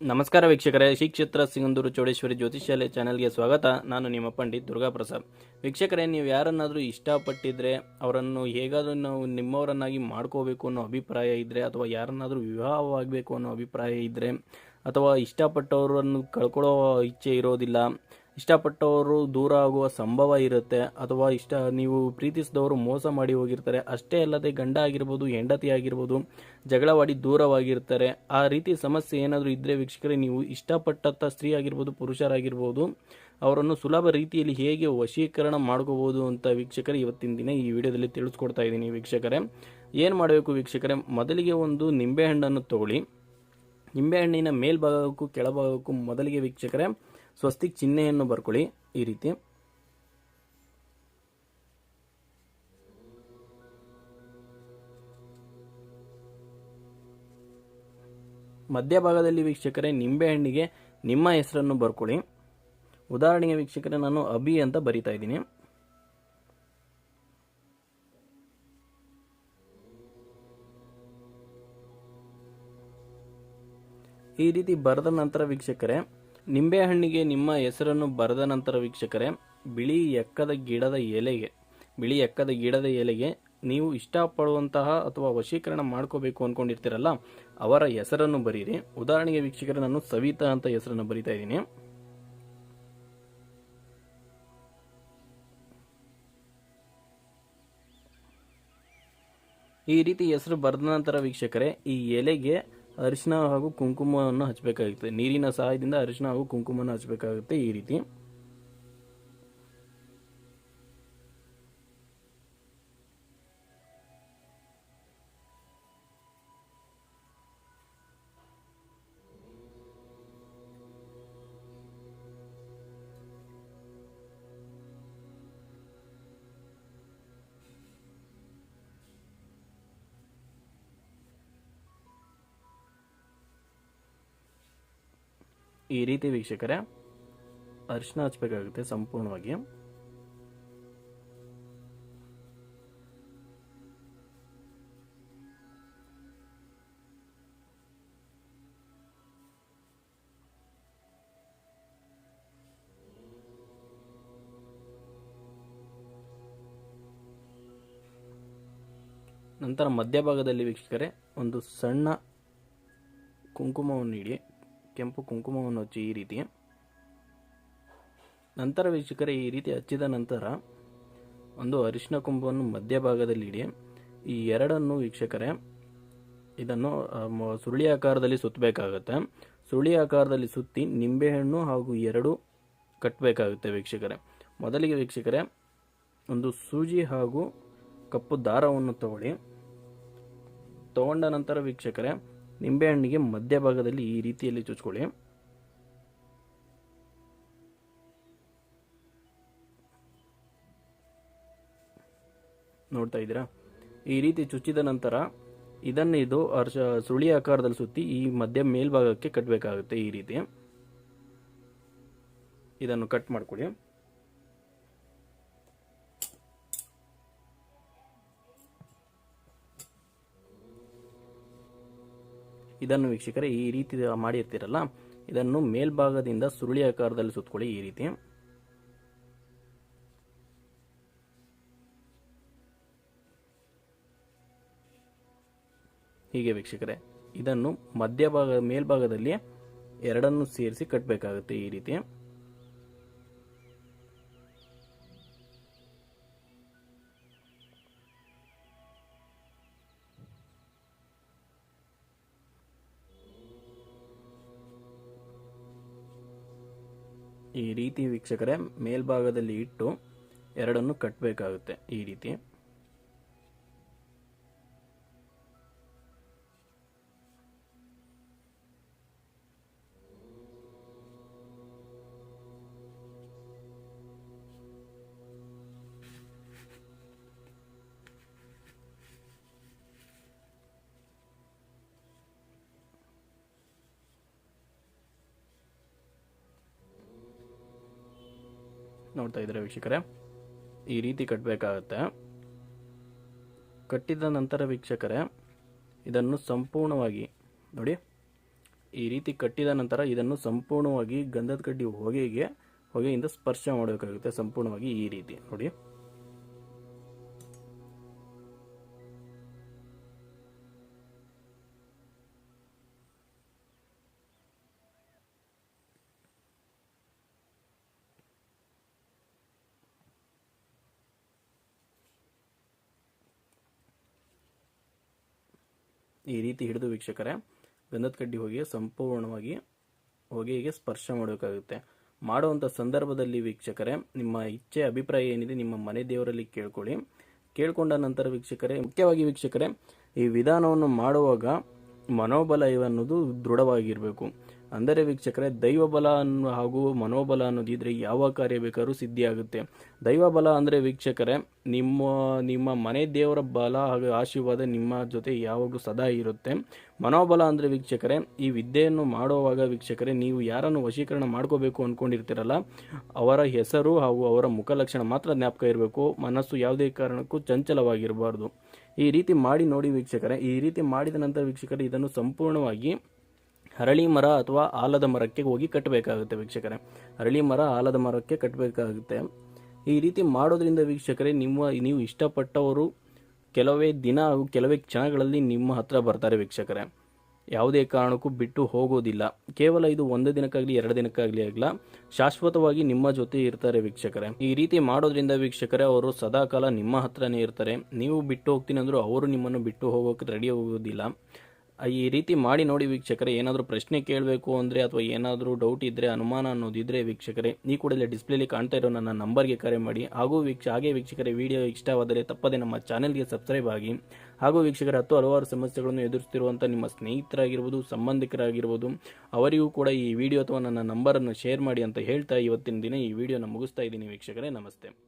ನಮಸ್ಕಾರ ವೀಕ್ಷಕರೇ ಶ್ರೀ ಕ್ಷೇತ್ರ ಸಿಂಗಂದೂರು ಚೌಡೇಶ್ವರಿ ಜ್ಯೋತಿಷ್ಯಾಲಯ ಚಾನೆಲ್ಗೆ ಸ್ವಾಗತ. ನಾನು ನಿಮ್ಮ ಪಂಡಿತ್ ದುರ್ಗಾ ಪ್ರಸಾದ್ ವೀಕ್ಷಕರೇ, ನೀವು ಯಾರನ್ನಾದರೂ ಇಷ್ಟಪಟ್ಟಿದ್ರೆ, ಅವರನ್ನು ಹೇಗಾದರೂ ನಾವು ನಿಮ್ಮವರನ್ನಾಗಿ ಮಾಡ್ಕೋಬೇಕು ಅನ್ನೋ ಅಭಿಪ್ರಾಯ ಇದ್ದರೆ ಅಥವಾ ಯಾರನ್ನಾದರೂ ವಿವಾಹವಾಗಬೇಕು ಅನ್ನೋ ಅಭಿಪ್ರಾಯ ಇದ್ದರೆ ಅಥವಾ ಇಷ್ಟಪಟ್ಟವರನ್ನು ಕಳ್ಕೊಳ್ಳೋ ಇಚ್ಛೆ ಇರೋದಿಲ್ಲ ಇಷ್ಟಪಟ್ಟವರು ದೂರ ಆಗುವ ಸಂಭವ ಇರುತ್ತೆ. ಅಥವಾ ಇಷ್ಟ, ನೀವು ಪ್ರೀತಿಸಿದವರು ಮೋಸ ಮಾಡಿ ಹೋಗಿರ್ತಾರೆ. ಅಷ್ಟೇ ಅಲ್ಲದೆ ಗಂಡ ಆಗಿರ್ಬೋದು, ಹೆಂಡತಿ ಆಗಿರ್ಬೋದು, ಜಗಳವಾಡಿ ದೂರವಾಗಿರ್ತಾರೆ. ಆ ರೀತಿ ಸಮಸ್ಯೆ ಏನಾದರೂ ಇದ್ದರೆ ವೀಕ್ಷಕರೇ, ನೀವು ಇಷ್ಟಪಟ್ಟಂಥ ಸ್ತ್ರೀ ಆಗಿರ್ಬೋದು, ಪುರುಷರಾಗಿರ್ಬೋದು, ಅವರನ್ನು ಸುಲಭ ರೀತಿಯಲ್ಲಿ ಹೇಗೆ ವಶೀಕರಣ ಮಾಡ್ಕೋಬೋದು ಅಂತ ವೀಕ್ಷಕರೇ ಇವತ್ತಿನ ದಿನ ಈ ವಿಡಿಯೋದಲ್ಲಿ ತಿಳಿಸ್ಕೊಡ್ತಾ ಇದ್ದೀನಿ ವೀಕ್ಷಕರೇ. ಏನು ಮಾಡಬೇಕು ವೀಕ್ಷಕರೇ, ಮೊದಲಿಗೆ ಒಂದು ನಿಂಬೆಹಣ್ಣನ್ನು ತಗೊಳ್ಳಿ. ನಿಂಬೆಹಣ್ಣಿನ ಮೇಲ್ಭಾಗಕ್ಕೂ ಕೆಳಭಾಗಕ್ಕೂ ಮೊದಲಿಗೆ ವೀಕ್ಷಕರೇ ಸ್ವಸ್ತಿಕ್ ಚಿಹ್ನೆಯನ್ನು ಬರ್ಕೊಳ್ಳಿ ಈ ರೀತಿ. ಮಧ್ಯಭಾಗದಲ್ಲಿ ವೀಕ್ಷಕರೇ ನಿಂಬೆಹಣ್ಣಿಗೆ ನಿಮ್ಮ ಹೆಸರನ್ನು ಬರ್ಕೊಳ್ಳಿ. ಉದಾಹರಣೆಗೆ ವೀಕ್ಷಕರೇ, ನಾನು ಅಭಿ ಅಂತ ಬರಿತಾ ಇದ್ದೀನಿ. ಈ ರೀತಿ ಬರೆದ ನಂತರ ವೀಕ್ಷಕರೇ ನಿಂಬೆಹಣ್ಣಿಗೆ ನಿಮ್ಮ ಹೆಸರನ್ನು ಬರೆದ ನಂತರ ವೀಕ್ಷಕರೇ, ಬಿಳಿ ಎಕ್ಕದ ಗಿಡದ ಎಲೆಗೆ, ಬಿಳಿ ಎಕ್ಕದ ಗಿಡದ ಎಲೆಗೆ ನೀವು ಇಷ್ಟಪಡುವಂತಹ ಅಥವಾ ವಶೀಕರಣ ಮಾಡ್ಕೋಬೇಕು ಅಂದ್ಕೊಂಡಿರ್ತೀರಲ್ಲ ಅವರ ಹೆಸರನ್ನು ಬರೀರಿ. ಉದಾಹರಣೆಗೆ ವೀಕ್ಷಕರೇ, ನಾನು ಸವಿತಾ ಅಂತ ಹೆಸರನ್ನು ಬರಿತಾ ಇದ್ದೀನಿ. ಈ ರೀತಿ ಹೆಸರು ಬರೆದ ನಂತರ ವೀಕ್ಷಕರೇ, ಈ ಎಲೆಗೆ ಅರಿಶಿನ ಹಾಗೂ ಕುಂಕುಮವನ್ನು ಹಚ್ಚಬೇಕಾಗುತ್ತೆ ನೀರಿನ ಸಹಾಯದಿಂದ ಅರಿಶಿನ ಹಾಗೂ ಕುಂಕುಮವನ್ನು ಹಚ್ಚಬೇಕಾಗುತ್ತೆ ಈ ರೀತಿ. ಈ ರೀತಿ ವೀಕ್ಷಕರೇ ಅರಿಶಿನ ಹಚ್ಚಬೇಕಾಗುತ್ತೆ ಸಂಪೂರ್ಣವಾಗಿ. ನಂತರ ಮಧ್ಯಭಾಗದಲ್ಲಿ ವೀಕ್ಷಕರೇ ಒಂದು ಸಣ್ಣ ಕುಂಕುಮವನ್ನು ಇಡಿ ಕೆಂಪು ಕುಂಕುಮವನ್ನು ಹಚ್ಚಿ ಈ ರೀತಿ. ನಂತರ ವೀಕ್ಷಕರ, ಈ ರೀತಿ ಹಚ್ಚಿದ ನಂತರ ಒಂದು ಅರಿಶಿನ ಕುಂಭವನ್ನು ಮಧ್ಯಭಾಗದಲ್ಲಿ ಇಡಿ. ಈ ಎರಡನ್ನು ವೀಕ್ಷಕರೇ, ಇದನ್ನು ಸುರುಳಿ ಆಕಾರದಲ್ಲಿ ಸುತ್ತಬೇಕಾಗುತ್ತೆ. ಸುರುಳಿ ಆಕಾರದಲ್ಲಿ ಸುತ್ತಿ ನಿಂಬೆಹಣ್ಣು ಹಾಗೂ ಎರಡು ಕಟ್ಟಬೇಕಾಗುತ್ತೆ ವೀಕ್ಷಕರೇ. ಮೊದಲಿಗೆ ವೀಕ್ಷಕರೇ, ಒಂದು ಸೂಜಿ ಹಾಗೂ ಕಪ್ಪು ದಾರವನ್ನು ತಗೊಳ್ಳಿ. ತಗೊಂಡ ನಂತರ ವೀಕ್ಷಕರೇ ನಿಂಬೆಹಣ್ಣಿಗೆ ಮಧ್ಯಭಾಗದಲ್ಲಿ ಈ ರೀತಿಯಲ್ಲಿ ಚುಚ್ಕೊಳ್ಳಿ. ನೋಡ್ತಾ ಇದ್ದೀರಾ? ಈ ರೀತಿ ಚುಚ್ಚಿದ ನಂತರ ಇದನ್ನು ಇದು ಅರ್ಶ ಸುಳಿ ಆಕಾರದಲ್ಲಿ ಸುತ್ತಿ ಈ ಮಧ್ಯ ಮೇಲ್ಭಾಗಕ್ಕೆ ಕಟ್ಟಬೇಕಾಗುತ್ತೆ ಈ ರೀತಿ. ಇದನ್ನು ಕಟ್ ಮಾಡ್ಕೊಳ್ಳಿ. ಇದನ್ನು ವೀಕ್ಷಕರೇ ಈ ರೀತಿ ಮಾಡಿರ್ತೀರಲ್ಲ, ಇದನ್ನು ಮೇಲ್ಭಾಗದಿಂದ ಸುರುಳಿ ಆಕಾರದಲ್ಲಿ ಸುತ್ತಕೊಳ್ಳಿ ಈ ರೀತಿ. ಹೀಗೆ ವೀಕ್ಷಕರೇ, ಇದನ್ನು ಮಧ್ಯಭಾಗ, ಮೇಲ್ಭಾಗದಲ್ಲಿ ಎರಡನ್ನು ಸೇರಿಸಿ ಕಟ್ಟಬೇಕಾಗುತ್ತೆ ಈ ರೀತಿ. ಈ ರೀತಿ ವೀಕ್ಷಕರೇ ಮೇಲ್ಭಾಗದಲ್ಲಿ ಇಟ್ಟು ಎರಡನ್ನು ಕಟ್ಟಬೇಕಾಗುತ್ತೆ ಈ ರೀತಿ. ನೋಡ್ತಾ ಇದ್ದಾರೆ ವೀಕ್ಷಕರೇ? ಈ ರೀತಿ ಕಟ್ಟಬೇಕಾಗತ್ತೆ ಕಟ್ಟಿದ ನಂತರ ವೀಕ್ಷಕರೇ, ಇದನ್ನು ಸಂಪೂರ್ಣವಾಗಿ ನೋಡಿ. ಈ ರೀತಿ ಕಟ್ಟಿದ ನಂತರ ಇದನ್ನು ಸಂಪೂರ್ಣವಾಗಿ ಗಂಧದ ಕಡ್ಡಿ ಹೊಗೆಗೆ, ಹೊಗೆಯಿಂದ ಸ್ಪರ್ಶ ಮಾಡಬೇಕಾಗುತ್ತೆ ಸಂಪೂರ್ಣವಾಗಿ ಈ ರೀತಿ ನೋಡಿ. ಈ ರೀತಿ ಹಿಡಿದು ವೀಕ್ಷಕರೇ ಗಂಧದ ಕಡ್ಡಿ ಹೊಗೆ ಸಂಪೂರ್ಣವಾಗಿ ಹೊಗೆಗೆ ಸ್ಪರ್ಶ ಮಾಡಬೇಕಾಗುತ್ತೆ. ಮಾಡುವಂಥ ಸಂದರ್ಭದಲ್ಲಿ ವೀಕ್ಷಕರೇ, ನಿಮ್ಮ ಇಚ್ಛೆ, ಅಭಿಪ್ರಾಯ ಏನಿದೆ ನಿಮ್ಮ ಮನೆ ದೇವರಲ್ಲಿ ಕೇಳ್ಕೊಳ್ಳಿ. ಕೇಳ್ಕೊಂಡ ನಂತರ ವೀಕ್ಷಕರೇ, ಮುಖ್ಯವಾಗಿ ವೀಕ್ಷಕರೇ, ಈ ವಿಧಾನವನ್ನು ಮಾಡುವಾಗ ಮನೋಬಲ ಅನ್ನೋದು ದೃಢವಾಗಿರಬೇಕು. ಅಂದರೆ ವೀಕ್ಷಕರೇ, ದೈವಬಲ ಅನ್ನೋ ಹಾಗೂ ಮನೋಬಲ ಅನ್ನೋದಿದ್ರೆ ಯಾವ ಕಾರ್ಯ ಬೇಕಾದ್ರೂ ಸಿದ್ಧಿಯಾಗುತ್ತೆ ದೈವಬಲ ಅಂದರೆ ವೀಕ್ಷಕರೇ, ನಿಮ್ಮ ನಿಮ್ಮ ಮನೆ ದೇವರ ಬಲ ಹಾಗೂ ಆಶೀರ್ವಾದ ನಿಮ್ಮ ಜೊತೆ ಯಾವಾಗಲೂ ಸದಾ ಇರುತ್ತೆ. ಮನೋಬಲ ಅಂದರೆ ವೀಕ್ಷಕರೇ, ಈ ವಿದ್ಯೆಯನ್ನು ಮಾಡುವಾಗ ವೀಕ್ಷಕರೇ, ನೀವು ಯಾರನ್ನು ವಶೀಕರಣ ಮಾಡ್ಕೋಬೇಕು ಅಂದ್ಕೊಂಡಿರ್ತೀರಲ್ಲ ಅವರ ಹೆಸರು ಹಾಗೂ ಅವರ ಮುಖಲಕ್ಷಣ ಮಾತ್ರ ಜ್ಞಾಪಕ ಇರಬೇಕು. ಮನಸ್ಸು ಯಾವುದೇ ಕಾರಣಕ್ಕೂ ಚಂಚಲವಾಗಿರಬಾರ್ದು. ಈ ರೀತಿ ಮಾಡಿ ನೋಡಿ ವೀಕ್ಷಕರೇ, ಈ ರೀತಿ ಮಾಡಿದ ನಂತರ ವೀಕ್ಷಕರೇ, ಇದನ್ನು ಸಂಪೂರ್ಣವಾಗಿ ಹರಳಿ ಮರ ಅಥವಾ ಆಲದ ಮರಕ್ಕೆ ಹೋಗಿ ಕಟ್ಟಬೇಕಾಗುತ್ತೆ ವೀಕ್ಷಕರೇ. ಹರಳಿ ಮರ, ಆಲದ ಮರಕ್ಕೆ ಕಟ್ಟಬೇಕಾಗುತ್ತೆ. ಈ ರೀತಿ ಮಾಡೋದ್ರಿಂದ ವೀಕ್ಷಕರೇ, ನಿಮ್ಮ, ನೀವು ಇಷ್ಟಪಟ್ಟವರು ಕೆಲವೇ ದಿನ ಹಾಗೂ ಕೆಲವೇ ಕ್ಷಣಗಳಲ್ಲಿ ನಿಮ್ಮ ಹತ್ರ ಬರ್ತಾರೆ ವೀಕ್ಷಕರೇ. ಯಾವುದೇ ಕಾರಣಕ್ಕೂ ಬಿಟ್ಟು ಹೋಗೋದಿಲ್ಲ. ಕೇವಲ ಇದು ಒಂದು ದಿನಕ್ಕಾಗಲಿ, ಎರಡು ದಿನಕ್ಕಾಗಲಿ ಆಗಲ್ಲ ಶಾಶ್ವತವಾಗಿ ನಿಮ್ಮ ಜೊತೆ ಇರ್ತಾರೆ ವೀಕ್ಷಕರೇ. ಈ ರೀತಿ ಮಾಡೋದ್ರಿಂದ ವೀಕ್ಷಕರೇ, ಅವರು ಸದಾಕಾಲ ನಿಮ್ಮ ಹತ್ರನೇ ಇರ್ತಾರೆ. ನೀವು ಬಿಟ್ಟು ಹೋಗ್ತೀನಿ ಅಂದರೂ ಅವರು ನಿಮ್ಮನ್ನು ಬಿಟ್ಟು ಹೋಗೋಕೆ ರೆಡಿ ಹೋಗೋದಿಲ್ಲ ಈ ರೀತಿ ಮಾಡಿ ನೋಡಿ ವೀಕ್ಷಕರೇ, ಏನಾದರೂ ಪ್ರಶ್ನೆ ಕೇಳಬೇಕು ಅಂದರೆ ಅಥವಾ ಏನಾದರೂ ಡೌಟ್ ಇದ್ದರೆ ಅನುಮಾನ ಅನ್ನೋದಿದ್ರೆ ವೀಕ್ಷಕರೇ, ಈ ಕೂಡಲೇ ಡಿಸ್ಪ್ಲೇಲಿ ಕಾಣ್ತಾ ಇರೋ ನನ್ನ ನಂಬರ್ಗೆ ಕರೆ ಮಾಡಿ. ಹಾಗೂ ವೀಕ್ಷ, ಹಾಗೆ ವೀಕ್ಷಕರೇ ವಿಡಿಯೋ ಇಷ್ಟವಾದರೆ ತಪ್ಪದೆ ನಮ್ಮ ಚಾನೆಲ್ಗೆ ಸಬ್ಸ್ಕ್ರೈಬ್ ಆಗಿ. ಹಾಗೂ ವೀಕ್ಷಕರ, ಹತ್ತು ಹಲವಾರು ಸಮಸ್ಯೆಗಳನ್ನು ಎದುರಿಸ್ತಿರುವಂಥ ನಿಮ್ಮ ಸ್ನೇಹಿತರಾಗಿರ್ಬೋದು, ಸಂಬಂಧಿಕರಾಗಿರ್ಬೋದು, ಅವರಿಗೂ ಕೂಡ ಈ ವಿಡಿಯೋ ಅಥವಾ ನನ್ನ ನಂಬರನ್ನು ಶೇರ್ ಮಾಡಿ ಅಂತ ಹೇಳ್ತಾ ಇವತ್ತಿನ ದಿನ ಈ ವಿಡಿಯೋನ ಮುಗಿಸ್ತಾ ಇದ್ದೀನಿ ವೀಕ್ಷಕರೇ. ನಮಸ್ತೆ.